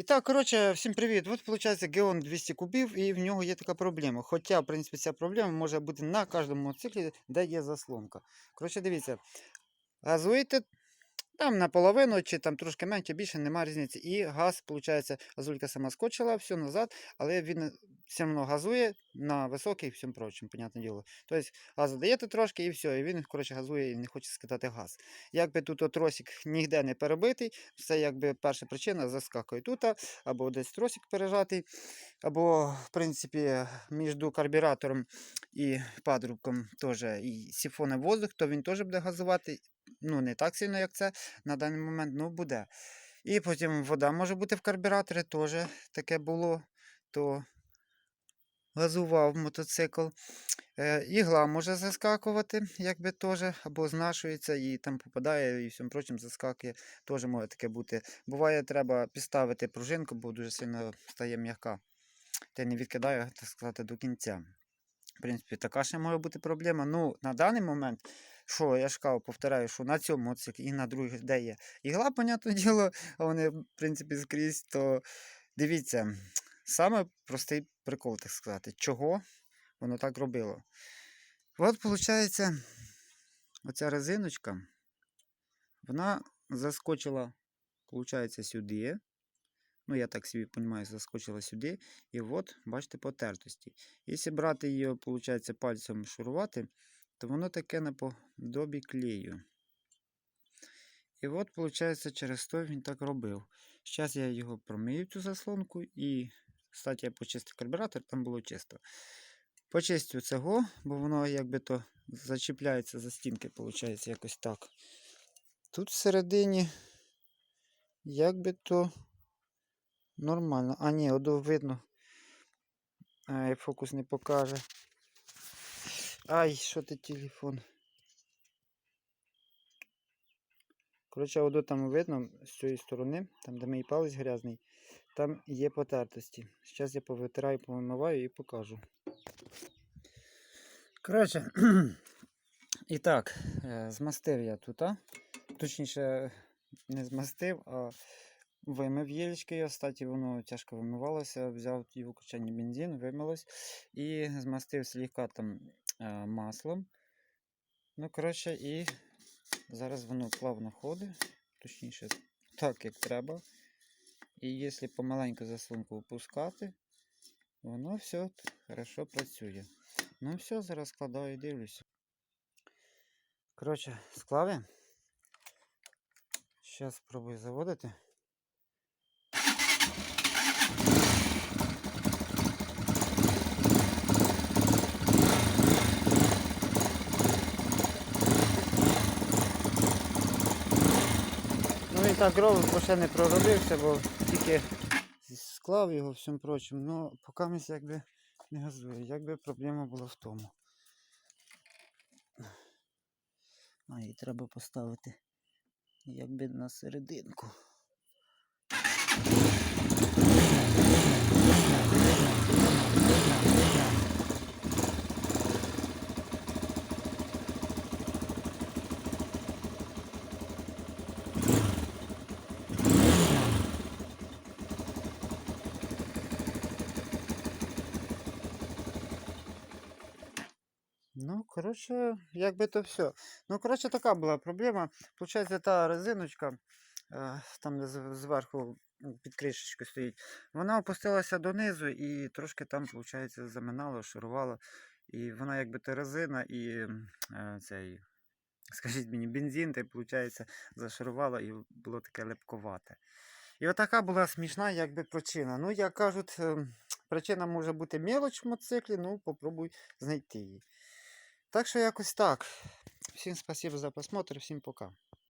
І так, коротше, всім привіт. От виходить Геон 200 кубів, і в нього є така проблема. Хоча, в принципі, ця проблема може бути на кожному мотоциклі, де є заслонка. Коротше, дивіться, газуєте там наполовину, чи там трошки менше, більше, немає різниці. І газ, виходить, газулька сама скочила, все назад, але він все одно газує на високий і всім прочим, понятне діло. Тобто газ даєте трошки і все, і він, коротше, газує і не хоче скидати газ. Якби тут тросик ніде не перебитий, це якби перша причина заскакує тут, або десь тросик пережатий, або, в принципі, між карбюратором і патрубком теж і сифоном воздух, то він теж буде газувати. Ну, не так сильно, як це на даний момент, ну буде. І потім вода може бути в карбюраторі, теж таке було. То газував мотоцикл. Е, ігла може заскакувати, якби теж, або знашується і там попадає, і всім прочим заскакує. Теж може таке бути. Буває, треба підставити пружинку, бо дуже сильно стає м'яка. Та не відкидаю, так сказати, до кінця. В принципі, така ще може бути проблема. Ну, на даний момент, що я ж кажу, повторяю, що на цьому мотоциклі і на других, де є ігла, понятне діло, а вони, в принципі, скрізь, то дивіться, саме простий прикол, так сказати, чого воно так робило. От, виходить, оця резиночка, вона заскочила, виходить, сюди. Ну, я так собі розумію, заскочила сюди. І от, бачите, потертості. Якщо брати її, виходить, пальцем шурувати, то воно таке наподобі клею. І от, виходить, через то він так робив. Зараз я його промию, цю заслонку, і, кстати, я почистив карбюратор, там було чисто. Почистю цього, бо воно якби то зачіпляється за стінки, виходить, якось так. Тут всередині, якби то нормально. А, ні, одо видно. Фокус не покаже. Ай, що ти телефон? Коротше, одо там видно з цієї сторони, там де мій палець грязний, там є потертості. Зараз я повитираю, помиваю і покажу. Коротше, і так, е, змастив я тут, а? точніше, не змастив, а вимив єлечки. Я, кстати, воно тяжко вимивалося, взяв і в бензин, вимилось і змастив слегка там маслом. Ну, коротше, і зараз воно плавно ходить, точніше, так як треба. І якщо помаленьку заслонку опускати, воно все хорошо працює. Ну все, зараз складаю і дивлюся. Коротше, склав. Зараз спробую заводити. Він так робив, бо ще не проробився, бо тільки склав його всім прочим. Ну, поки ми якби не газує. Якби проблема була в тому. А її треба поставити якби на серединку. Коротше, якби то все. Ну, коротше, така була проблема. Получається, та резиночка, е, там зверху під кришечкою стоїть, вона опустилася донизу і трошки там, виходить, заминало, шурувало. І вона якби то резина і е, цей, скажіть мені, бензин, та виходить, зашарувало і було таке лепковате. І отака була смішна якби причина. Ну, як кажуть, ем, причина може бути мелоч в мотоциклі, ну попробуй знайти її. Так що якось так. Всім спасибо за просмотр, всім пока.